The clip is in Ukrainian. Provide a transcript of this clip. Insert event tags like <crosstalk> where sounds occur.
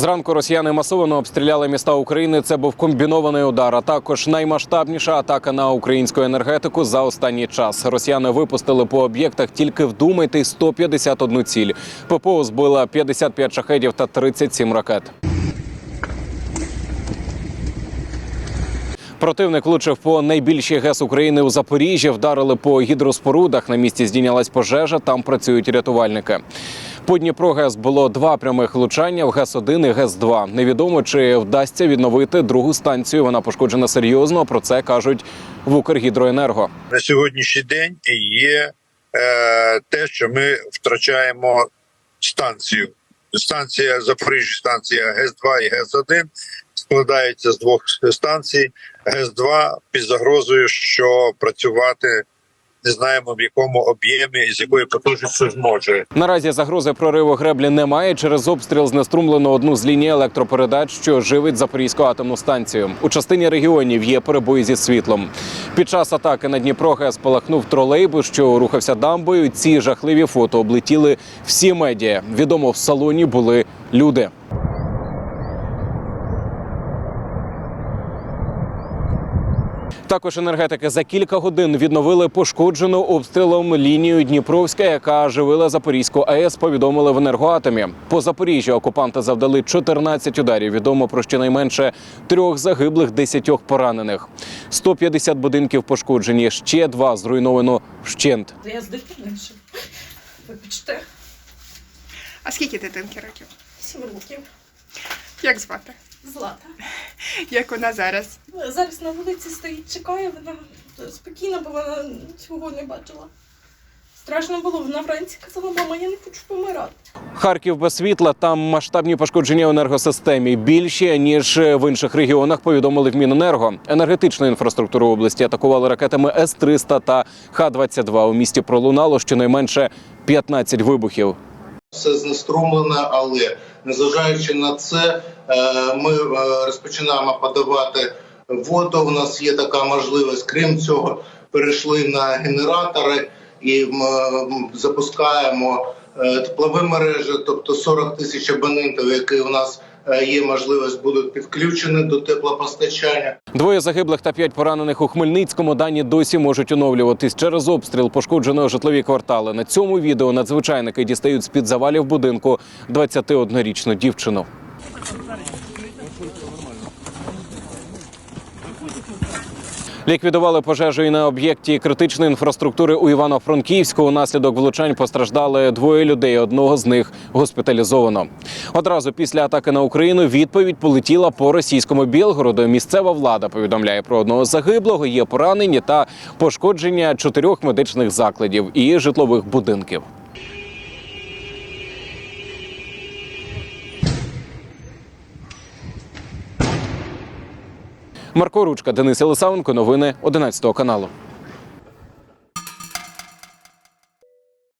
Зранку росіяни масово обстріляли міста України. Це був комбінований удар, а також наймасштабніша атака на українську енергетику за останній час. Росіяни випустили по об'єктах тільки вдумайте 151 ціль. ППО збила 55 шахедів та 37 ракет. Противник влучив по найбільшій ГЕС України у Запоріжжі. Вдарили по гідроспорудах. На місці здійнялась пожежа. Там працюють рятувальники. По Дніпро ГЕС було два прямих влучання в ГЕС 1 і ГЕС 2 Невідомо чи вдасться відновити другу станцію. Вона пошкоджена серйозно. Про це кажуть в Укргідроенерго. на сьогоднішній день є е, те, що ми втрачаємо станцію. Станція Запоріжжя, станція ГЕС-2 і ГЕС-1 складається з двох станцій. ГЕС-2 під загрозою, що працювати не знаємо в якому об'ємі і з якою потужністю зможе. Наразі загрози прориву греблі немає. Через обстріл знеструмлено одну з ліній електропередач, що живить Запорізьку атомну станцію. У частині регіонів є перебої зі світлом. Під час атаки на Дніпро ГЕС спалахнув тролейбус, що рухався дамбою. Ці жахливі фото облетіли всі медіа. Відомо, в салоні були люди. Також енергетики за кілька годин відновили пошкоджену обстрілом лінію Дніпровська, яка живила Запорізьку АЕС. Повідомили в енергоатомі. По Запоріжжю окупанти завдали 14 ударів. Відомо про щонайменше трьох загиблих, десятьох поранених. 150 будинків пошкоджені. Ще два зруйновано вщент. Я з. Вибачте, А скільки дитинки років? сім років. Як звати? Злата. <laughs> Як вона зараз? Зараз на вулиці стоїть, чекає, вона спокійна, бо вона цього не бачила. Страшно було, вона вранці казала, мама, я не хочу помирати. Харків без світла. Там масштабні пошкодження в енергосистемі більші ніж в інших регіонах. Повідомили в Міненерго. Енергетичну інфраструктуру області атакували ракетами С-300 та Х-22. У місті пролунало щонайменше 15 вибухів. все знеструмлене, але незважаючи на це, е, ми е, розпочинаємо подавати воду. У нас є така можливість. Крім цього, перейшли на генератори і м, запускаємо е, теплові мережі, тобто 40 тисяч абонентів, які у нас е, є можливість, будуть підключені до теплопостачання. Двоє загиблих та п'ять поранених у Хмельницькому. Дані досі можуть оновлюватись через обстріл пошкодженого житлові квартали. На цьому відео надзвичайники дістають з під завалів будинку 21-річну дівчину. Ліквідували пожежу і на об'єкті критичної інфраструктури у Івано-Франківську. Унаслідок влучань постраждали двоє людей. Одного з них госпіталізовано. Одразу після атаки на Україну відповідь полетіла по російському Білгороду. Місцева влада повідомляє про одного загиблого. Є поранені та пошкодження чотирьох медичних закладів і житлових будинків. Марко Ручка, Денис Єлисавенко. Новини 11 каналу.